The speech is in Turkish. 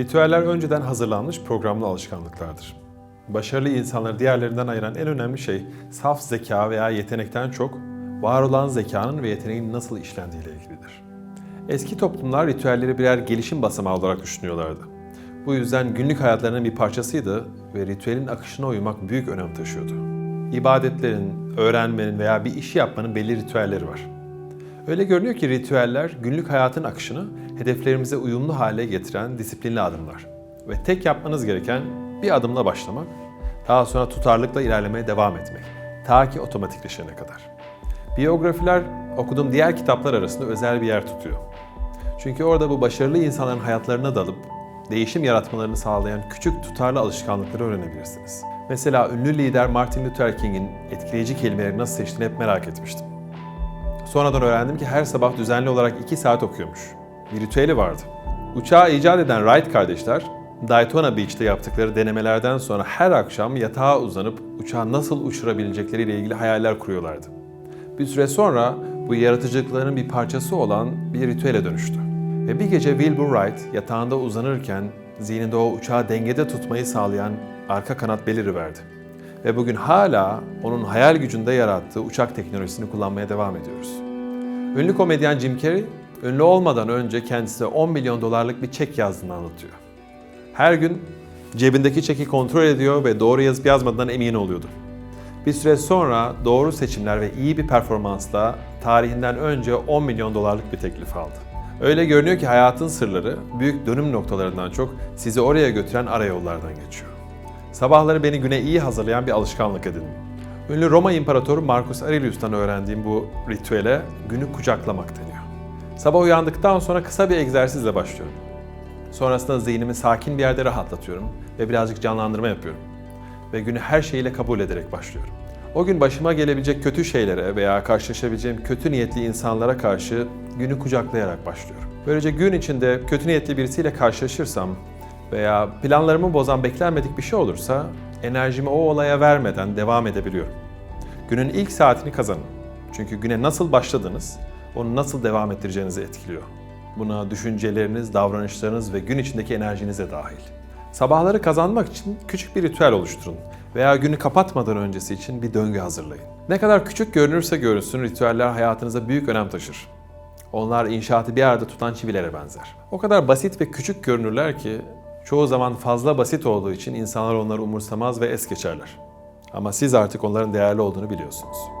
Ritüeller önceden hazırlanmış programlı alışkanlıklardır. Başarılı insanları diğerlerinden ayıran en önemli şey saf zeka veya yetenekten çok var olan zekanın ve yeteneğin nasıl işlendiği ile ilgilidir. Eski toplumlar ritüelleri birer gelişim basamağı olarak düşünüyorlardı. Bu yüzden günlük hayatlarının bir parçasıydı ve ritüelin akışına uymak büyük önem taşıyordu. İbadetlerin, öğrenmenin veya bir işi yapmanın belli ritüelleri var. Öyle görünüyor ki ritüeller günlük hayatın akışını hedeflerimize uyumlu hale getiren disiplinli adımlar. Ve tek yapmanız gereken bir adımla başlamak, daha sonra tutarlılıkla ilerlemeye devam etmek. Ta ki otomatikleşene kadar. Biyografiler okuduğum diğer kitaplar arasında özel bir yer tutuyor. Çünkü orada bu başarılı insanların hayatlarına dalıp değişim yaratmalarını sağlayan küçük tutarlı alışkanlıkları öğrenebilirsiniz. Mesela ünlü lider Martin Luther King'in etkileyici kelimeleri nasıl seçtiğini hep merak etmiştim. Sonradan öğrendim ki her sabah düzenli olarak 2 saat okuyormuş. Bir ritüeli vardı. Uçağı icat eden Wright kardeşler, Daytona Beach'te yaptıkları denemelerden sonra her akşam yatağa uzanıp uçağı nasıl uçurabilecekleriyle ilgili hayaller kuruyorlardı. Bir süre sonra bu yaratıcılıkların bir parçası olan bir ritüele dönüştü. Ve bir gece Wilbur Wright yatağında uzanırken zihninde o uçağı dengede tutmayı sağlayan arka kanat beliriverdi. Ve bugün hala onun hayal gücünde yarattığı uçak teknolojisini kullanmaya devam ediyoruz. Ünlü komedyen Jim Carrey, ünlü olmadan önce kendisine 10 milyon dolarlık bir çek yazdığını anlatıyor. Her gün cebindeki çeki kontrol ediyor ve doğru yazıp yazmadığından emin oluyordu. Bir süre sonra doğru seçimler ve iyi bir performansla tarihinden önce 10 milyon dolarlık bir teklif aldı. Öyle görünüyor ki hayatın sırları büyük dönüm noktalarından çok sizi oraya götüren arayollardan geçiyor. Sabahları beni güne iyi hazırlayan bir alışkanlık edindim. Ünlü Roma İmparatoru Marcus Aurelius'tan öğrendiğim bu ritüele günü kucaklamak deniyor. Sabah uyandıktan sonra kısa bir egzersizle başlıyorum. Sonrasında zihnimi sakin bir yerde rahatlatıyorum ve birazcık canlandırma yapıyorum. Ve günü her şeyiyle kabul ederek başlıyorum. O gün başıma gelebilecek kötü şeylere veya karşılaşabileceğim kötü niyetli insanlara karşı günü kucaklayarak başlıyorum. Böylece gün içinde kötü niyetli birisiyle karşılaşırsam veya planlarımı bozan beklenmedik bir şey olursa enerjimi o olaya vermeden devam edebiliyorum. Günün ilk saatini kazanın. Çünkü güne nasıl başladınız, onu nasıl devam ettireceğinizi etkiliyor. Buna düşünceleriniz, davranışlarınız ve gün içindeki enerjiniz de dahil. Sabahları kazanmak için küçük bir ritüel oluşturun veya günü kapatmadan öncesi için bir döngü hazırlayın. Ne kadar küçük görünürse görünsün ritüeller hayatınıza büyük önem taşır. Onlar inşaatı bir arada tutan çivilere benzer. O kadar basit ve küçük görünürler ki çoğu zaman fazla basit olduğu için insanlar onları umursamaz ve es geçerler. Ama siz artık onların değerli olduğunu biliyorsunuz.